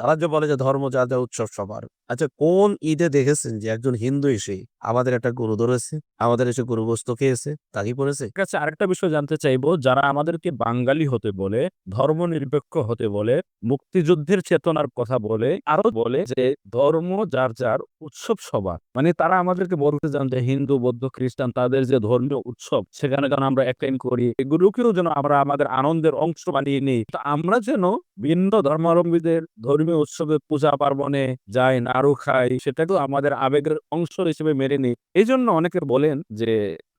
তারা যে বলে যে ধর্ম যা যা উৎসব সবার। আচ্ছা কোন ঈদে দেখেছেন যে একজন হিন্দু এসে আমাদের একটা গরু ধরেছে, আমাদের এসে গরু গোস্ত খেয়েছে, তা কি পড়েছে কাছে আরেকটা বিষয় জানতে চাইব, যারা আমাদেরকে বাঙালি হতে বলে ধর্ম নিরপেক্ষ হতে বলে, মুক্তিযুদ্ধের চেতনার কথা বলে, আরও বলে যে ধর্ম যার যার উৎসব সবার। মানে তারা আমাদেরকে বলতে চান যে হিন্দু, বৌদ্ধ, খ্রিস্টান, তাদের যে ধর্মীয় উৎসব, সেখানে যেন আমরা অ্যাটেন্ড করি, এগুলোকেও যেন আমরা আমাদের আনন্দের অংশ বানিয়ে নিই। তো আমরা যেন ভিন্ন ধর্মাবলম্বীদের ধর্মীয় উৎসবে পূজা পার্বণে যাই, নাড়ু খাই সেটাকেও আমাদের আবেগের অংশ হিসেবে মেনে নিই। এই জন্য অনেকে বলেন যে,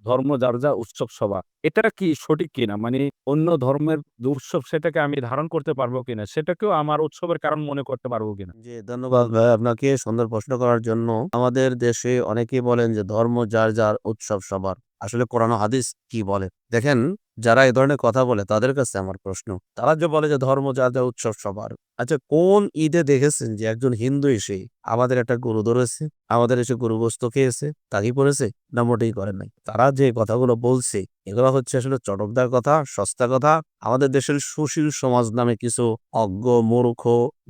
ধর্ম যার যা উৎসব সভা, এটা কি সঠিক কিনা? মানে অন্য ধর্মের উৎসব সেটাকে আমি ধারণ করতে পারব কিনা? সেটাকেও আমার উৎসবের কারণ মনে করতে পারব কিনা? জি, ধন্যবাদ ভাই আপনাকে সুন্দর প্রশ্ন করার জন্য। আমাদের দেশে অনেকেই বলেন যে, ধর্ম যার যার উৎসব সবার আসলে কোরআন হাদিস কি বলে? দেখেন, যারা এই ধরনের কথা বলে তাদের কাছে আমার প্রশ্ন। তারা যে বলে যে ধর্ম, যা যার উৎসব সবার। আচ্ছা কোন ঈদে দেখেছেন যে একজন হিন্দু এসে আমাদের একটা গরু ধরেছে? আমাদের এসে গরু গোস্ত খেয়েছে? তা কি পড়েছে না, মোটেই করে নাই। তারা যে কথাগুলো বলছে, এগুলো হচ্ছে আসলে চটকদার কথা, সস্তা কথা। আমাদের দেশের সুশীল সমাজ নামে কিছু অজ্ঞ, মূর্খ,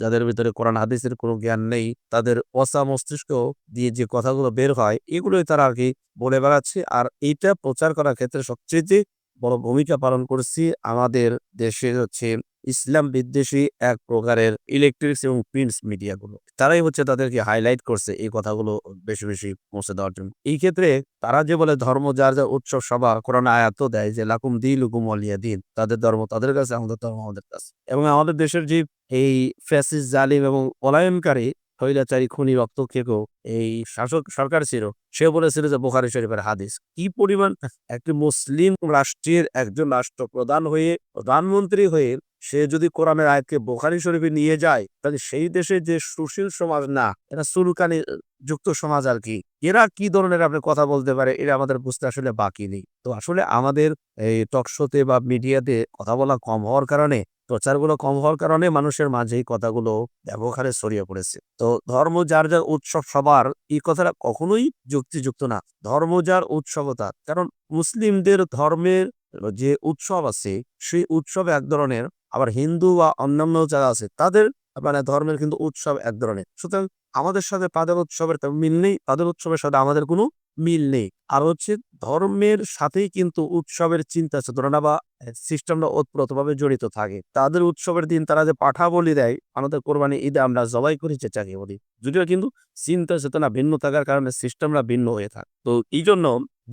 যাদের ভিতরে কোরআন, হাদিসের কোনো জ্ঞান নেই, তাদের অসা মস্তিষ্ক দিয়ে যে কথাগুলো বের হয়, এগুলোই তারা আর কি বলে বেড়াচ্ছে। আর এইটা প্রচার করার ক্ষেত্রে সবচেয়ে বড় ভূমিকা পালন করছি আমাদের দেশে হচ্ছে ইসলাম বিদ্বেষী এক প্রকারের ইলেকট্রিক্স এবং প্রিন্টস মিডিয়াগুলো তারাই হচ্ছে তাদেরকে হাইলাইট করছে এই কথাগুলো বেশি বেশি পৌঁছে দেওয়ার জন্য। এই ক্ষেত্রে তারা যে বলে ধর্ম, যার যার উৎসব, সভা, কোরআন আয়াত দেয় যে, লাকুম দিন লুকুম অলিয়া দিন। তাদের ধর্ম তাদের কাছে, আমাদের ধর্ম আমাদের কাছে। এবং আমাদের দেশের যে এই ফ্যাসিস জালিম এবং পলায়নকারী হৈলাচারী খুনি রক্তক্ষেকও এই শাসক সরকার ছিল সে বলেছিল যে বোখারি শরীফের হাদিস, কি পরিমাণ একটি মুসলিম রাষ্ট্রের একজন রাষ্ট্রপ্রধান হয়ে, প্রধানমন্ত্রী হয়ে সে যদি কোরআনের আয়াতকে বোখারি শরীফে নিয়ে যায়, তাহলে সেই দেশে যে সুশীল সমাজ, না, এটা সুলকানি যুক্ত সমাজ আর কি। এরা কি ধরনের আপনি কথা বলতে পারে, এটা আমাদের বুঝতে আসলে বাকি নেই। তো আসলে আমাদের এই টকশোতে বা মিডিয়াতে কথা বলা কম হওয়ার কারণে প্রচারগুলো কম হওয়ার কারণে মানুষের মাঝে এই কথাগুলো ব্যবহারে ছড়িয়ে পড়েছে। তো ধর্ম, যার যার উৎসব সবার, এই কথাটা কখনোই যুক্তিযুক্ত না। ধর্ম, যার উৎসবতা, কারণ মুসলিমদের ধর্মের যে উৎসব আছে, সেই উৎসব এক ধরনের, আবার হিন্দু বা অন্যান্য যারা আছে, তাদের মানে ধর্মের কিন্তু উৎসব এক ধরনের। সুতরাং আমাদের সাথে তাদের উৎসবের মিল নেই তাদের উৎসবের সাথে আমাদের কোনো মিল নেই। আর হচ্ছে ধর্মের সাথেই কিন্তু উৎসবের চিন্তা চেতনা বা সিস্টেমটা ওতপ্রোতভাবে জড়িত থাকে। তাদের উৎসবের দিন তারা যে পাঠা বলি দেয়, আমাদের কোরবানি ঈদে আমরা জবাই করি যে চেঁচাকে বলি। যদিও কিন্তু চিন্তা চেতনা ভিন্ন থাকার কারণে সিস্টেমরা ভিন্ন হয়ে থাকে। তো এই জন্য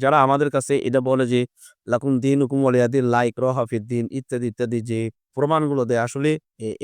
যারা আমাদের কাছে এটা বলে যে, লাকুম দিন হুকুম আলিয়াদিন লাইক রহাফির দিন, ইত্যাদি ইত্যাদি যে প্রমাণগুলো দেয়, আসলে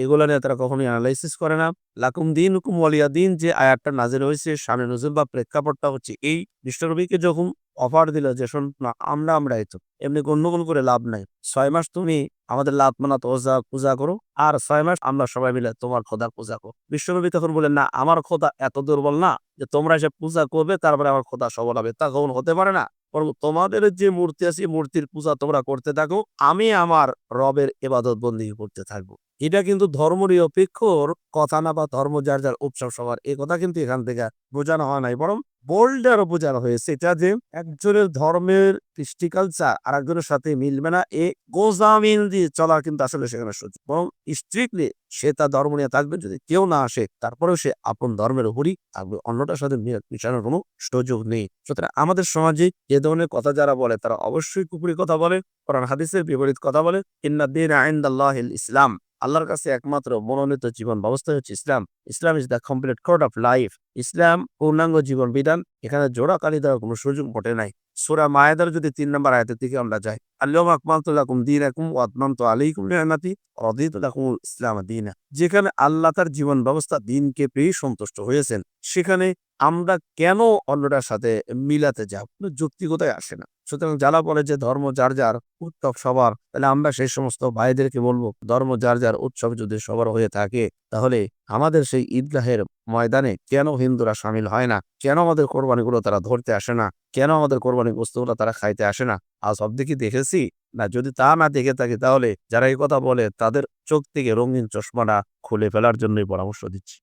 এগুলো নিয়ে তারা কখনোই অ্যানালাইসিস করে না। লাকুম দিন হুকুম ওয়ালিয়া দিন যে আয়াতটা নাজির হয়েছে, সামনে নজরুল বা প্রেক্ষাপটটা হচ্ছে এই। বিশ্বনবীকে যখন অফার দিল যে, শোন, না, আমরা আমরা তো। এমনি গন্ডগোল করে লাভ নাই। ছয় মাস তুমি আমাদের লাভ মানা তোজা পূজা করো, আর ছয় মাস আমরা সবাই মিলে তোমার খোদার পূজা করো। বিশ্বনবী তখন বলেন না, আমার খোদা এত দুর্বল না যে, তোমরা এসে পূজা করবে, তারপরে আমার খোদা সবল হবে। তা কখন হতে পারে না। বরং তোমাদের যে মূর্তি আছে মূর্তির পূজা তোমরা করতে থাকো, আমি আমার রবের এবাদত বন্দী করতে থাকব। এটা কিন্তু ধর্ম নিরপেক্ষর কথা না বা ধর্ম যার যার উৎসব সবার এই কথা কিন্তু এখান থেকে বোঝানো হয় নাই। বরং বোল্ড আরও বোঝানো হয়েছে এটা যে একজনের ধর্মের কৃষ্টি কালচার আর একজনের সাথে মিলবে না, এ গোজামিল দিয়ে চলা কিন্তু আসলে সেখানে সহ্য। বরং স্ট্রিক্টলি সে তার ধর্ম নিয়ে থাকবে, যদি কেউ না আসে তারপরেও সে আপন ধর্মের উপরই থাকবে, অন্যটার সাথে মিশানোর কোনো সুযোগ নেই। সুতরাং আমাদের সমাজে এ ধরনের কথা যারা বলে তারা অবশ্যই কুপুরি কথা বলে, কোরআন হাদিসের বিপরীত কথা বলে ইন্না দিন আইন্দাল্লাহ ইসলাম। আল্লাহর কাছে একমাত্র মনোনীত জীবন ব্যবস্থা হচ্ছে ইসলাম। Islam is the complete code of life ইসলাম পূর্ণাঙ্গ জীবন বিধান, এখানে জোড়া কালি দেওয়ার কোনো সুযোগ মোটে নাই। সুরা মায়েদার যদি তিন নম্বর আয়াতের দিকে আমরা যাই আল্লাহ আকমালতুল্লাকুম দিন একুম ওয়াতমান্ত আলাইকুম নিয়ামাতি রদিতুল্লাকুম ইসলাম দিনা। যেখানে আল্লাহ তার জীবন ব্যবস্থা দিনকে পেয়ে সন্তুষ্ট হয়েছেন, সেখানে আমরা কেন অন্যটার সাথে মিলাতে যাব? যুক্তিগতায় আসে না। সুতরাং যারা বলে যে ধর্ম যার যার উৎসব সবার, তাহলে আমরা সেই সমস্ত ভাইদেরকে বলব, ধর্ম যার যার উৎসব যদি সবার হয়ে থাকে, তাহলে আমাদের সেই ঈদগাহের ময়দানে কেন হিন্দুরা সামিল হয় না? কেন আমাদের কোরবানিগুলো তারা ধরতে আসে না? কেন আমাদের কোরবানি বস্তুগুলো তারা খাইতে আসে না? আর সব দিকে দেখেছি? না, যদি তা না দেখে থাকি তাহলে যারা এই কথা বলে তাদের চোখ থেকে রঙিন চশমাটা খুলে ফেলার জন্যই পরামর্শ দিচ্ছি।